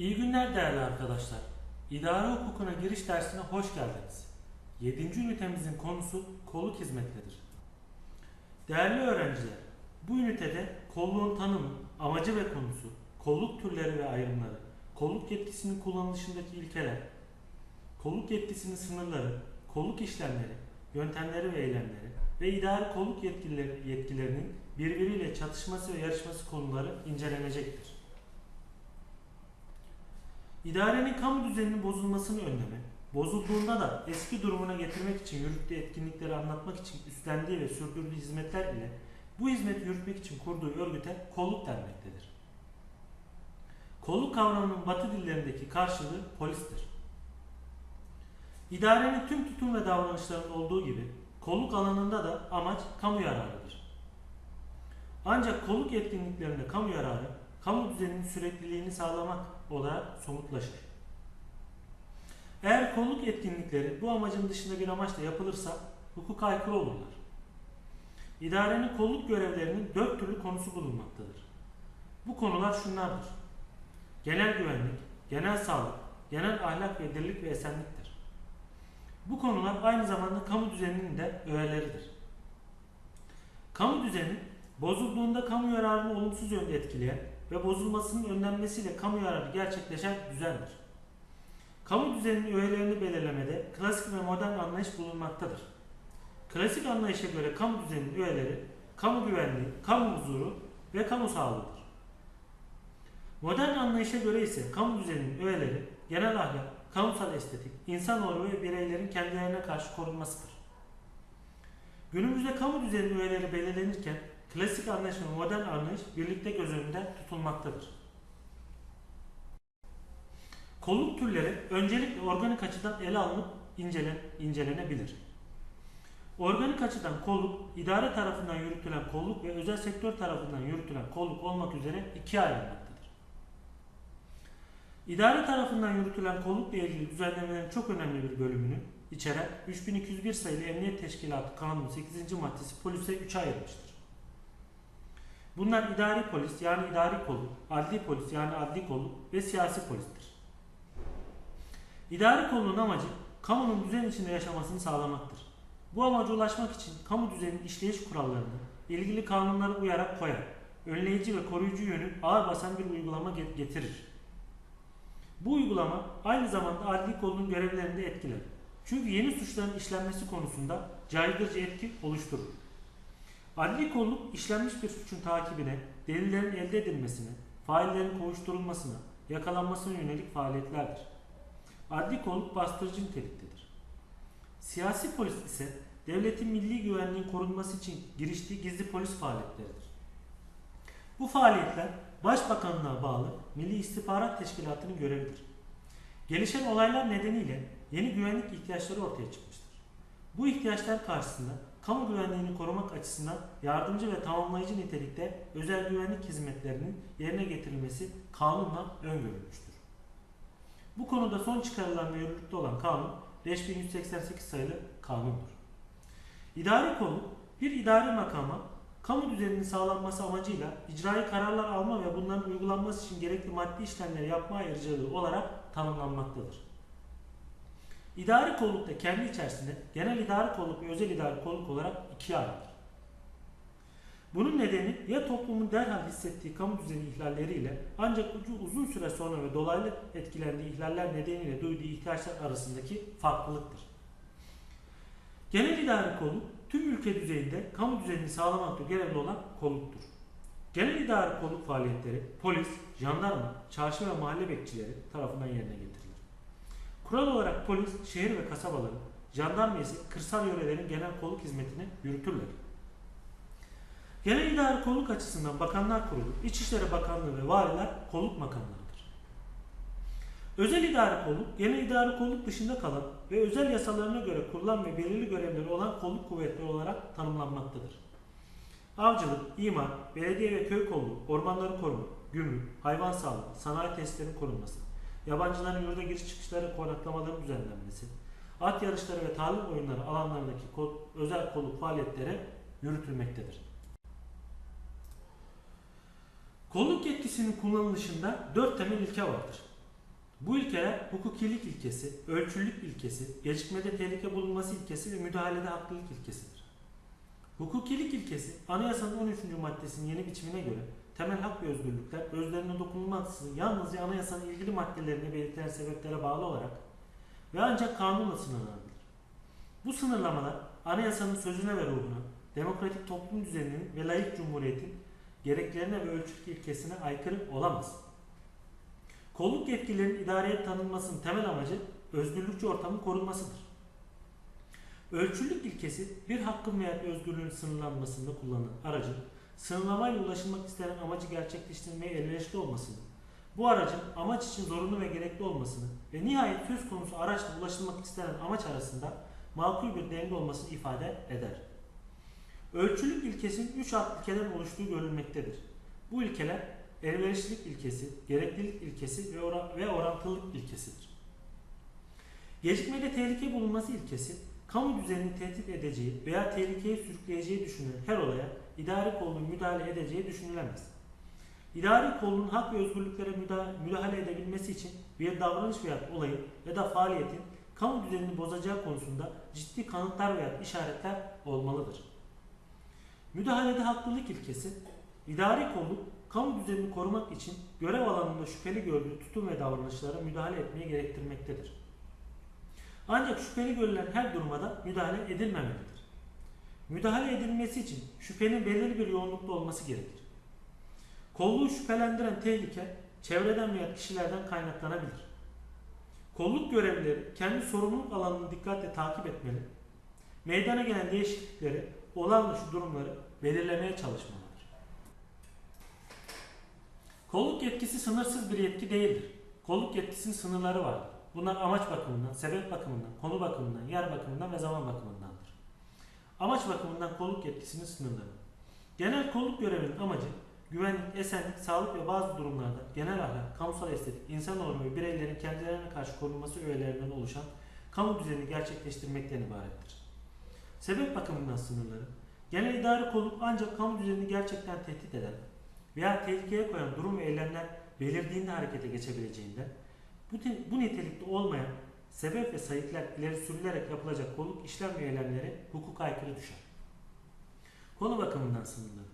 İyi günler değerli arkadaşlar. İdare hukukuna giriş dersine hoş geldiniz. 7. ünitemizin konusu kolluk hizmetlidir. Değerli öğrenciler, bu ünitede kolluğun tanımı, amacı ve konusu, kolluk türleri ve ayrımları, kolluk yetkisinin kullanılışındaki ilkeler, kolluk yetkisinin sınırları, kolluk işlemleri, yöntemleri ve eylemleri ve idari kolluk yetkileri, yetkilerinin birbiriyle çatışması ve yarışması konuları incelenecektir. İdarenin kamu düzeninin bozulmasını önleme, bozulduğunda da eski durumuna getirmek için yürüttüğü etkinlikleri anlatmak için üstlendiği ve sürdürdüğü hizmetler ile bu hizmeti yürütmek için kurduğu örgüte kolluk denmektedir. Kolluk kavramının batı dillerindeki karşılığı polistir. İdarenin tüm tutum ve davranışlarında olduğu gibi kolluk alanında da amaç kamu yararıdır. Ancak kolluk etkinliklerinde kamu yararı, kamu düzeninin sürekliliğini sağlamak olarak somutlaşır. Eğer kolluk etkinlikleri bu amacın dışında bir amaçla yapılırsa hukuka aykırı olurlar. İdarenin kolluk görevlerinin dört türlü konusu bulunmaktadır. Bu konular şunlardır. Genel güvenlik, genel sağlık, genel ahlak ve dirlik ve esenliktir. Bu konular aynı zamanda kamu düzeninin de öğeleridir. Kamu düzeni bozulduğunda kamu yararını olumsuz yönde etkileyen ve bozulmasının önlenmesiyle kamu yararı gerçekleşen düzendir. Kamu düzeninin öğelerini belirlemede klasik ve modern anlayış bulunmaktadır. Klasik anlayışa göre kamu düzeninin öğeleri kamu güvenliği, kamu huzuru ve kamu sağlığıdır. Modern anlayışa göre ise kamu düzeninin öğeleri genel ahlak, kamusal estetik, insan onuru ve bireylerin kendilerine karşı korunmasıdır. Günümüzde kamu düzeninin öğeleri belirlenirken klasik anlayış ve modern anlayış birlikte göz önünde tutulmaktadır. Kolluk türleri öncelikle organik açıdan ele alınıp incelen, incelenebilir. Organik açıdan kolluk, idare tarafından yürütülen kolluk ve özel sektör tarafından yürütülen kolluk olmak üzere ikiye ayrılmaktadır. İdare tarafından yürütülen kollukla ilgili düzenlemelerin çok önemli bir bölümünü içeren 3201 sayılı Emniyet Teşkilatı Kanunu 8. maddesi polise 3'e ayırmıştır. Bunlar idari polis yani idari kolluk, adli polis yani adli kolluk ve siyasi polistir. İdari kolluğun amacı kamunun düzen içinde yaşamasını sağlamaktır. Bu amaca ulaşmak için kamu düzeninin işleyiş kurallarını ilgili kanunlara uyarak koyar, önleyici ve koruyucu yönü ağır basan bir uygulama getirir. Bu uygulama aynı zamanda adli kolluğun görevlerini de etkiler. Çünkü yeni suçların işlenmesi konusunda caydırıcı etki oluşturur. Adli kolluk işlenmiş bir suçun takibine, delillerin elde edilmesine, faillerin kovuşturulmasına, yakalanmasına yönelik faaliyetlerdir. Adli kolluk bastırıcı niteliktedir. Siyasi polis ise devletin milli güvenliğin korunması için giriştiği gizli polis faaliyetleridir. Bu faaliyetler Başbakanlığa bağlı Milli İstihbarat Teşkilatı'nın görevidir. Gelişen olaylar nedeniyle yeni güvenlik ihtiyaçları ortaya çıkmıştır. Bu ihtiyaçlar karşısında kamu güvenliğini korumak açısından yardımcı ve tamamlayıcı nitelikte özel güvenlik hizmetlerinin yerine getirilmesi kanunla öngörülmüştür. Bu konuda son çıkarılan ve yürürlükte olan kanun 5188 sayılı kanundur. İdari kolluk bir idari makama kamu düzeninin sağlanması amacıyla icraî kararlar alma ve bunların uygulanması için gerekli maddi işlemleri yapma ayrıcalığı olarak tanımlanmaktadır. İdari kolluk da kendi içerisinde genel idari kolluk ve özel idari kolluk olarak ikiye ayrılır. Bunun nedeni ya toplumun derhal hissettiği kamu düzeni ihlalleriyle ancak ucu uzun süre sonra ve dolaylı etkilendiği ihlaller nedeniyle duyduğu ihtiyaçlar arasındaki farklılıktır. Genel idari kolluk tüm ülke düzeyinde kamu düzenini sağlamakta görevli olan kolluktur. Genel idari kolluk faaliyetleri polis, jandarma, çarşı ve mahalle bekçileri tarafından yerine getirilir. Kural olarak polis şehir ve kasabaların, jandarma ise kırsal yörelerin genel kolluk hizmetini yürütürler. Genel idari kolluk açısından Bakanlar Kurulu, İçişleri Bakanlığı ve valiler kolluk makamlarıdır. Özel idari kolluk, genel idari kolluk dışında kalan ve özel yasalarına göre kurulan ve belirli görevleri olan kolluk kuvvetleri olarak tanımlanmaktadır. Avcılık, imar, belediye ve köy kolluğu, ormanları koruma, gümrük, hayvan sağlığı, sanayi testlerinin korunması, yabancıların yurda giriş çıkışları konaklamaların düzenlenmesi, at yarışları ve tarih oyunları alanlarındaki özel kolluk faaliyetleri yürütülmektedir. Kolluk yetkisinin kullanılışında dört temel ilke vardır. Bu ilkeler hukukilik ilkesi, ölçülülük ilkesi, gecikmede tehlike bulunması ilkesi ve müdahalede haklılık ilkesidir. Hukukilik ilkesi, anayasanın 13. maddesinin yeni biçimine göre temel hak ve özgürlükler özlerine dokunulmaksızın yalnızca anayasanın ilgili maddelerine belirtilen sebeplere bağlı olarak ve ancak kanunla sınırlanabilir. Bu sınırlamalar anayasanın sözüne ve ruhuna, demokratik toplum düzeninin ve layık cumhuriyetin gereklerine ve ölçülük ilkesine aykırı olamaz. Kolluk yetkilerinin idareye tanınmasının temel amacı özgürlükçü ortamın korunmasıdır. Ölçülük ilkesi bir hakkın veya özgürlüğün sınırlanmasında kullanılan aracın sınırlamayla ulaşılmak istenen amacı gerçekleştirmeye elverişli olmasını, bu aracın amaç için zorunlu ve gerekli olmasını ve nihayet söz konusu araçla ulaşılmak istenen amaç arasında makul bir denge olmasını ifade eder. Ölçülük ilkesinin 3 alt ilkeden oluştuğu görülmektedir. Bu ilkeler elverişlilik ilkesi, gereklilik ilkesi ve, ora- ve orantılılık ilkesidir. Gecikmede tehlike bulunması ilkesi, kamu düzenini tehdit edeceği veya tehlikeye sürükleyeceği düşünülen her olaya idari kolunun müdahale edeceği düşünülemez. İdari kolunun hak ve özgürlüklere müda- müdahale edebilmesi için bir davranış veya olayın ya da faaliyetin kamu düzenini bozacağı konusunda ciddi kanıtlar veya işaretler olmalıdır. Müdahalede haklılık ilkesi, idari kolluk kamu düzenini korumak için görev alanında şüpheli gördüğü tutum ve davranışlara müdahale etmeyi gerektirmektedir. Ancak şüpheli görülen her duruma da müdahale edilmemelidir. Müdahale edilmesi için şüphenin belirli bir yoğunlukta olması gerekir. Kolluğu şüphelendiren tehlike çevreden veya kişilerden kaynaklanabilir. Kolluk görevlileri kendi sorumluluk alanını dikkatle takip etmeli, meydana gelen değişiklikleri, olan durumları belirlemeye çalışmalıdır. Kolluk yetkisi sınırsız bir yetki değildir. Kolluk yetkisinin sınırları vardır. Bunlar amaç bakımından, sebep bakımından, konu bakımından, yer bakımından ve zaman bakımındandır. Amaç bakımından kolluk yetkisinin sınırları. Genel kolluk görevinin amacı güvenlik, esenlik, sağlık ve bazı durumlarda genel ahlak, kamusal estetik, insan normu ve bireylerin kendilerine karşı korunması öğelerinden oluşan kamu düzenini gerçekleştirmekten ibarettir. Sebep bakımından sınırları. Genel idari kolluk ancak kamu düzenini gerçekten tehdit eden veya tehlikeye koyan durum ve eylemler belirdiğinde harekete geçebileceğinden bu, bu nitelikte olmayan sebep ve sayıklar ileri sürülerek yapılacak kolluk işlem ve eylemleri hukuka aykırı düşer. Konu bakımından sınırları.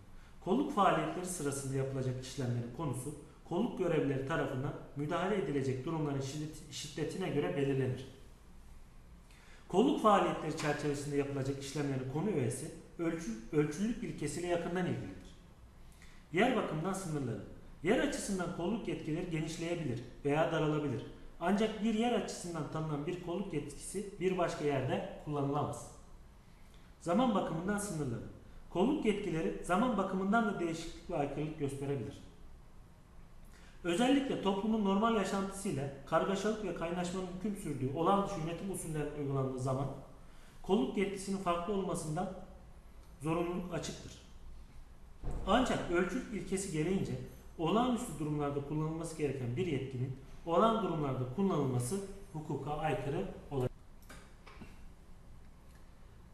Kolluk faaliyetleri sırasında yapılacak işlemlerin konusu kolluk görevlileri tarafından müdahale edilecek durumların şiddet- şiddetine göre belirlenir. Kolluk faaliyetleri çerçevesinde yapılacak işlemlerin konu üyesi ölçü, ölçülülük ilkesiyle yakından ilgilidir. Yer bakımından sınırları. Yer açısından kolluk yetkileri genişleyebilir veya daralabilir. Ancak bir yer açısından tanınan bir kolluk yetkisi bir başka yerde kullanılamaz. Zaman bakımından sınırları. Kolluk yetkileri zaman bakımından da değişiklik ve aykırılık gösterebilir. Özellikle toplumun normal yaşantısıyla kargaşalık ve kaynaşmanın hüküm sürdüğü olağan dışı yönetim usulleri uygulandığı zaman kolluk yetkisinin farklı olmasından zorunluluk açıktır. Ancak ölçülük ilkesi gereğince olağanüstü durumlarda kullanılması gereken bir yetkinin olağan durumlarda kullanılması hukuka aykırı olabilir.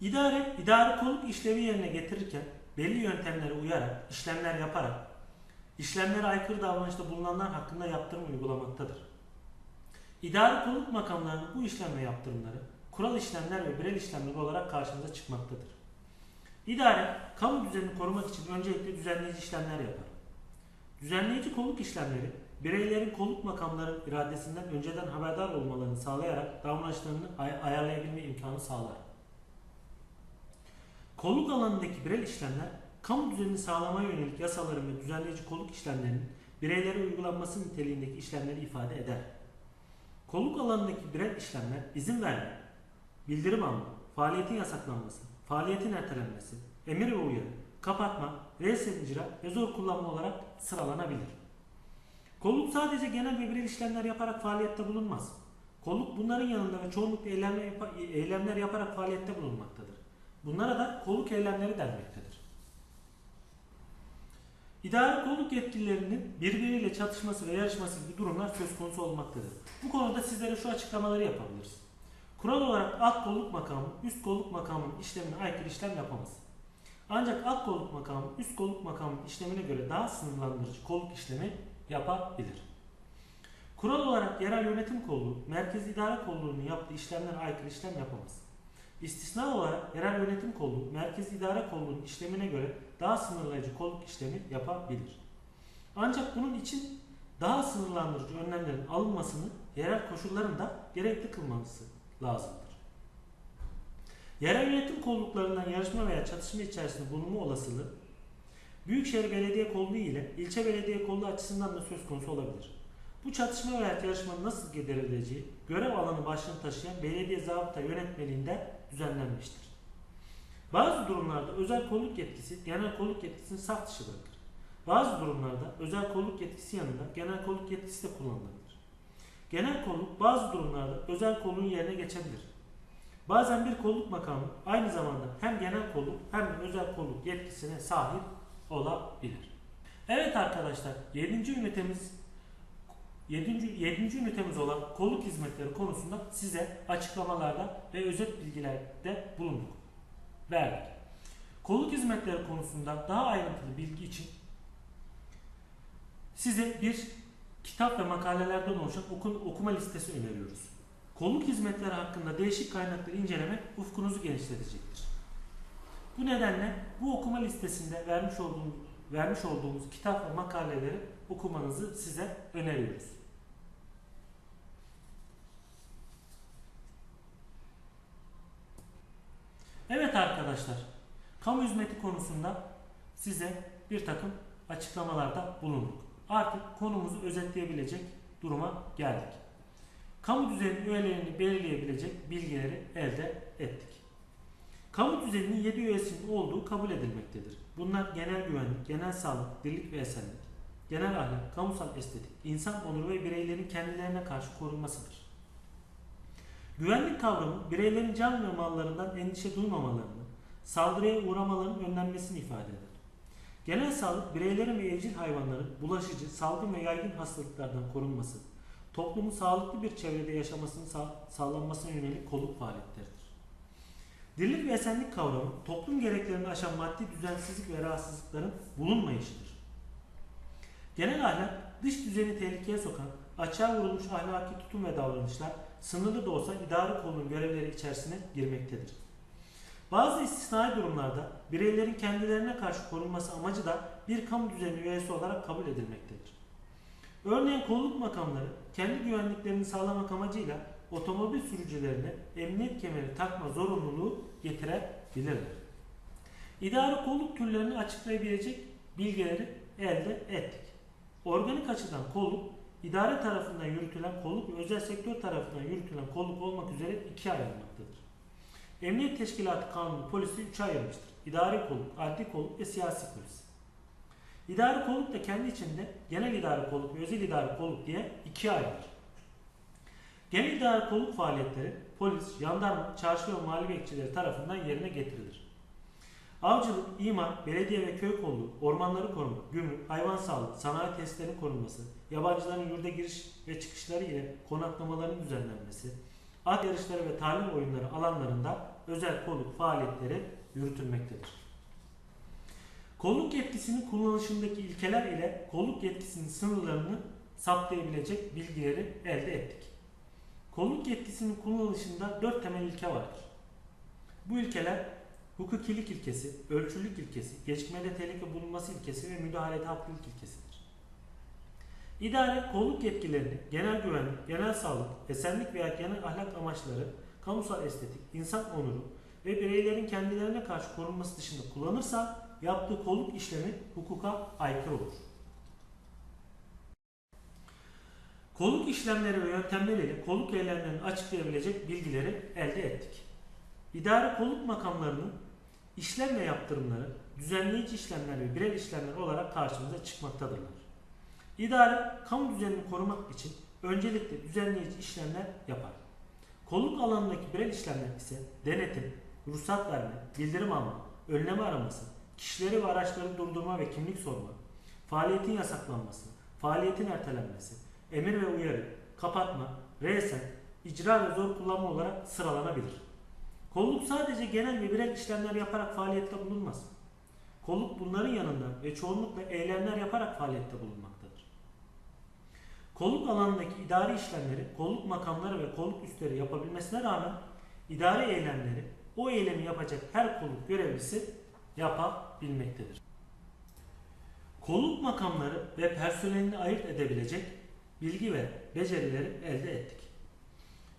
İdare, idari kolluk işlevi yerine getirirken belli yöntemlere uyarak, işlemler yaparak, işlemlere aykırı davranışta bulunanlar hakkında yaptırım uygulamaktadır. İdari kolluk makamlarının bu işlem yaptırımları, kural işlemler ve birel işlemler olarak karşımıza çıkmaktadır. İdare, kamu düzenini korumak için öncelikle düzenleyici işlemler yapar. Düzenleyici kolluk işlemleri, bireylerin kolluk makamların iradesinden önceden haberdar olmalarını sağlayarak davranışlarını ay- ayarlayabilme imkanı sağlar. Kolluk alanındaki birey işlemler, kamu düzenini sağlamaya yönelik yasaların ve düzenleyici kolluk işlemlerinin bireylere uygulanması niteliğindeki işlemleri ifade eder. Kolluk alanındaki birey işlemler izin verme, bildirim alma, faaliyetin yasaklanması, faaliyetin ertelenmesi, emir ve uyarı, kapatma, icra ve zor kullanma olarak sıralanabilir. Kolluk sadece genel ve birey işlemler yaparak faaliyette bulunmaz. Kolluk bunların yanında ve çoğunlukla eylemler, yapa- eylemler yaparak faaliyette bulunmaktadır. Bunlara da kolluk eylemleri denmektedir. İdari kolluk yetkililerinin birbiriyle çatışması ve yarışması gibi durumlar söz konusu olmaktadır. Bu konuda sizlere şu açıklamaları yapabiliriz. Kural olarak alt kolluk makamı üst kolluk makamının işlemine aykırı işlem yapamaz. Ancak alt kolluk makamı üst kolluk makamının işlemine göre daha sınırlandırıcı kolluk işlemi yapabilir. Kural olarak yerel yönetim kolluğu, merkez idare kolluğunun yaptığı işlemlere aykırı işlem yapamaz. İstisna olarak yerel yönetim kolluğu, merkez idare kolluğunun işlemine göre daha sınırlayıcı kolluk işlemi yapabilir. Ancak bunun için daha sınırlandırıcı önlemlerin alınmasını yerel koşulların da gerekli kılması lazımdır. Yerel yönetim kolluklarından yarışma veya çatışma içerisinde bulunma olasılığı Büyükşehir Belediye Kolluğu ile ilçe belediye kolluğu açısından da söz konusu olabilir. Bu çatışma veya yarışmanın nasıl giderileceği görev alanı başlığını taşıyan belediye zabıta yönetmeliğinde düzenlenmiştir. Bazı durumlarda özel kolluk yetkisi genel kolluk yetkisini saf dışı bırakır. Bazı durumlarda özel kolluk yetkisi yanında genel kolluk yetkisi de kullanılabilir. Genel kolluk bazı durumlarda özel kolluğun yerine geçebilir. Bazen bir kolluk makamı aynı zamanda hem genel kolluk hem de özel kolluk yetkisine sahip olabilir. Evet arkadaşlar 7. ünitemiz 7. 7. ünitemiz olan kolluk hizmetleri konusunda size açıklamalarda ve özet bilgilerde bulunduk. Verdik. Kolluk hizmetleri konusunda daha ayrıntılı bilgi için size bir kitap ve makalelerden oluşan oku- okuma listesi öneriyoruz. Kolluk hizmetleri hakkında değişik kaynakları incelemek ufkunuzu genişletecektir. Bu nedenle bu okuma listesinde vermiş olduğumuz, vermiş olduğumuz kitap ve makaleleri okumanızı size öneriyoruz. Evet arkadaşlar, kamu hizmeti konusunda size bir takım açıklamalarda bulunduk. Artık konumuzu özetleyebilecek duruma geldik. Kamu düzeni üyelerini belirleyebilecek bilgileri elde ettik. Kamu düzeninin 7 üyesinin olduğu kabul edilmektedir. Bunlar genel güvenlik, genel sağlık, dirlik ve esenlik, genel ahlak, kamusal estetik, insan onuru ve bireylerin kendilerine karşı korunmasıdır. Güvenlik kavramı bireylerin can ve mallarından endişe duymamalarını, saldırıya uğramalarının önlenmesini ifade eder. Genel sağlık bireylerin ve evcil hayvanların bulaşıcı, salgın ve yaygın hastalıklardan korunması, toplumun sağlıklı bir çevrede yaşamasının sağ- sağlanmasına yönelik kolluk faaliyetleridir. Dirlik ve esenlik kavramı toplum gereklerini aşan maddi düzensizlik ve rahatsızlıkların bulunmayışıdır. Genel ahlak dış düzeni tehlikeye sokan, açığa vurulmuş ahlaki tutum ve davranışlar sınırlı da olsa idare kolunun görevleri içerisine girmektedir. Bazı istisnai durumlarda bireylerin kendilerine karşı korunması amacı da bir kamu düzeni üyesi olarak kabul edilmektedir. Örneğin kolluk makamları kendi güvenliklerini sağlamak amacıyla otomobil sürücülerine emniyet kemeri takma zorunluluğu getirebilirler. İdare kolluk türlerini açıklayabilecek bilgileri elde ettik. Organik açıdan kolluk, idare tarafından yürütülen kolluk ve özel sektör tarafından yürütülen kolluk olmak üzere ikiye ayrılmaktadır. Emniyet Teşkilatı Kanunu polisi üçe ayırmıştır. İdari kolluk, adli kolluk ve siyasi polis. İdari kolluk da kendi içinde genel idare kolluk ve özel idare kolluk diye ikiye ayrılır. Genel idare kolluk faaliyetleri polis, jandarma, çarşı ve mali bekçileri tarafından yerine getirilir. Avcılık, imar, belediye ve köy kolluğu, ormanları koruma, gümrük, hayvan sağlığı, sanayi tesislerinin korunması, yabancıların yurda giriş ve çıkışları ile konaklamaların düzenlenmesi, at yarışları ve talim oyunları alanlarında özel kolluk faaliyetleri yürütülmektedir. Kolluk yetkisinin kullanışındaki ilkeler ile kolluk yetkisinin sınırlarını saptayabilecek bilgileri elde ettik. Kolluk yetkisinin kullanışında dört temel ilke vardır. Bu ilkeler hukukilik ilkesi, ölçülük ilkesi, gecikmede tehlike bulunması ilkesi ve müdahalede haklılık ilkesidir. İdare kolluk yetkilerini genel güvenlik, genel sağlık, esenlik veya genel ahlak amaçları, kamusal estetik, insan onuru ve bireylerin kendilerine karşı korunması dışında kullanırsa yaptığı kolluk işlemi hukuka aykırı olur. Kolluk işlemleri ve yöntemleriyle kolluk eylemlerini açıklayabilecek bilgileri elde ettik. İdare kolluk makamlarının işlem ve yaptırımları düzenleyici işlemler ve birey işlemler olarak karşımıza çıkmaktadırlar. İdare kamu düzenini korumak için öncelikle düzenleyici işlemler yapar. Kolluk alanındaki birey işlemler ise denetim, ruhsat verme, bildirim alma, önleme araması, kişileri ve araçları durdurma ve kimlik sorma, faaliyetin yasaklanması, faaliyetin ertelenmesi, emir ve uyarı, kapatma, resen, icra ve zor kullanma olarak sıralanabilir. Kolluk sadece genel ve birey işlemler yaparak faaliyette bulunmaz. Kolluk bunların yanında ve çoğunlukla eylemler yaparak faaliyette bulunmaktadır. Kolluk alanındaki idari işlemleri kolluk makamları ve kolluk üstleri yapabilmesine rağmen idari eylemleri o eylemi yapacak her kolluk görevlisi yapabilmektedir. Kolluk makamları ve personelini ayırt edebilecek bilgi ve becerileri elde ettik.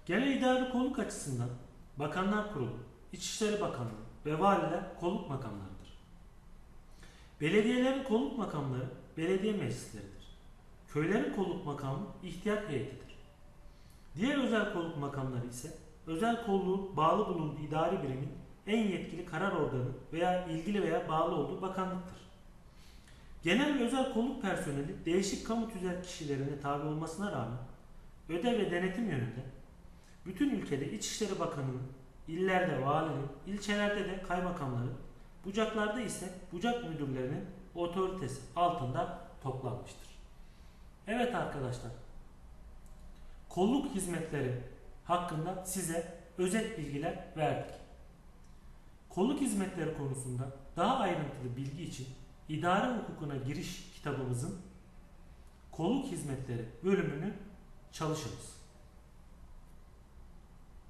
Genel idari kolluk açısından Bakanlar Kurulu, İçişleri Bakanlığı ve valiler kolluk makamlarıdır. Belediyelerin kolluk makamları belediye meclisleridir. Köylerin kolluk makamı ihtiyat heyetidir. Diğer özel kolluk makamları ise özel kolluğun bağlı bulunduğu idari birimin en yetkili karar organı veya ilgili veya bağlı olduğu bakanlıktır. Genel ve özel kolluk personeli değişik kamu tüzel kişilerine tabi olmasına rağmen ödev ve denetim yönünde bütün ülkede İçişleri Bakanı'nın, illerde valinin, ilçelerde de kaymakamların, bucaklarda ise bucak müdürlerinin otoritesi altında toplanmıştır. Evet arkadaşlar, kolluk hizmetleri hakkında size özet bilgiler verdik. Kolluk hizmetleri konusunda daha ayrıntılı bilgi için İdare Hukukuna Giriş kitabımızın Kolluk Hizmetleri bölümünü çalışınız.